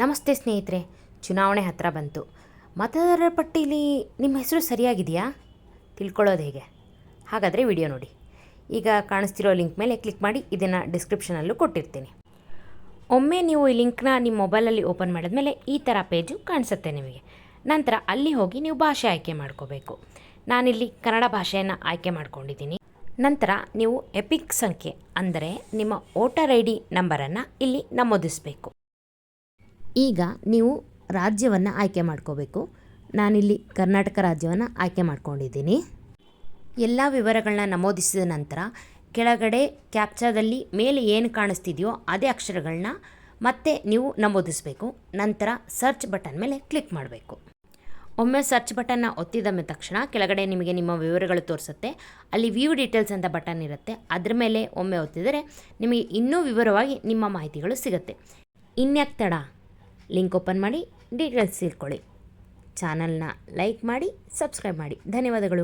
ನಮಸ್ತೆ ಸ್ನೇಹಿತರೆ, ಚುನಾವಣೆ ಹತ್ತಿರ ಬಂತು. ಮತದಾರರ ಪಟ್ಟೀಲಿ ನಿಮ್ಮ ಹೆಸರು ಸರಿಯಾಗಿದೆಯಾ? ತಿಳ್ಕೊಳ್ಳೋದು ಹೇಗೆ? ಹಾಗಾದರೆ ವಿಡಿಯೋ ನೋಡಿ. ಈಗ ಕಾಣಿಸ್ತಿರೋ ಲಿಂಕ್ ಮೇಲೆ ಕ್ಲಿಕ್ ಮಾಡಿ, ಇದನ್ನು ಡಿಸ್ಕ್ರಿಪ್ಷನಲ್ಲೂ ಕೊಟ್ಟಿರ್ತೀನಿ. ಒಮ್ಮೆ ನೀವು ಈ ಲಿಂಕ್ನ ನಿಮ್ಮ ಮೊಬೈಲಲ್ಲಿ ಓಪನ್ ಮಾಡಿದ ಮೇಲೆ ಈ ಥರ ಪೇಜು ಕಾಣಿಸುತ್ತೆ ನಿಮಗೆ. ನಂತರ ಅಲ್ಲಿ ಹೋಗಿ ನೀವು ಭಾಷೆ ಆಯ್ಕೆ ಮಾಡ್ಕೋಬೇಕು. ನಾನಿಲ್ಲಿ ಕನ್ನಡ ಭಾಷೆಯನ್ನು ಆಯ್ಕೆ ಮಾಡ್ಕೊಂಡಿದ್ದೀನಿ. ನಂತರ ನೀವು ಎಪಿಕ್ ಸಂಖ್ಯೆ, ಅಂದರೆ ನಿಮ್ಮ ವೋಟರ್ ಐ ಡಿ ನಂಬರನ್ನು ಇಲ್ಲಿ ನಮೂದಿಸಬೇಕು. ಈಗ ನೀವು ರಾಜ್ಯವನ್ನು ಆಯ್ಕೆ ಮಾಡ್ಕೋಬೇಕು. ನಾನಿಲ್ಲಿ ಕರ್ನಾಟಕ ರಾಜ್ಯವನ್ನು ಆಯ್ಕೆ ಮಾಡ್ಕೊಂಡಿದ್ದೀನಿ. ಎಲ್ಲ ವಿವರಗಳನ್ನ ನಮೂದಿಸಿದ ನಂತರ ಕೆಳಗಡೆ ಕ್ಯಾಪ್ಚಾದಲ್ಲಿ ಮೇಲೆ ಏನು ಕಾಣಿಸ್ತಿದೆಯೋ ಅದೇ ಅಕ್ಷರಗಳನ್ನ ಮತ್ತೆ ನೀವು ನಮೂದಿಸಬೇಕು. ನಂತರ ಸರ್ಚ್ ಬಟನ್ ಮೇಲೆ ಕ್ಲಿಕ್ ಮಾಡಬೇಕು. ಒಮ್ಮೆ ಸರ್ಚ್ ಬಟನ್ನ ಒತ್ತಿದ ತಕ್ಷಣ ಕೆಳಗಡೆ ನಿಮಗೆ ನಿಮ್ಮ ವಿವರಗಳು ತೋರಿಸುತ್ತೆ. ಅಲ್ಲಿ ವ್ಯೂ ಡೀಟೇಲ್ಸ್ ಅಂತ ಬಟನ್ ಇರುತ್ತೆ. ಅದ್ರ ಮೇಲೆ ಒಮ್ಮೆ ಒತ್ತಿದರೆ ನಿಮಗೆ ಇನ್ನೂ ವಿವರವಾಗಿ ನಿಮ್ಮ ಮಾಹಿತಿಗಳು ಸಿಗುತ್ತೆ. ಇನ್ಯಾಕೆ ತಡ? ಲಿಂಕ್ ಓಪನ್ ಮಾಡಿ ಡೀಟೇಲ್ಸ್ ತಿಳ್ಕೊಳ್ಳಿ. ಚಾನಲ್ನ ಲೈಕ್ ಮಾಡಿ ಸಬ್ಸ್ಕ್ರೈಬ್ ಮಾಡಿ. ಧನ್ಯವಾದಗಳು.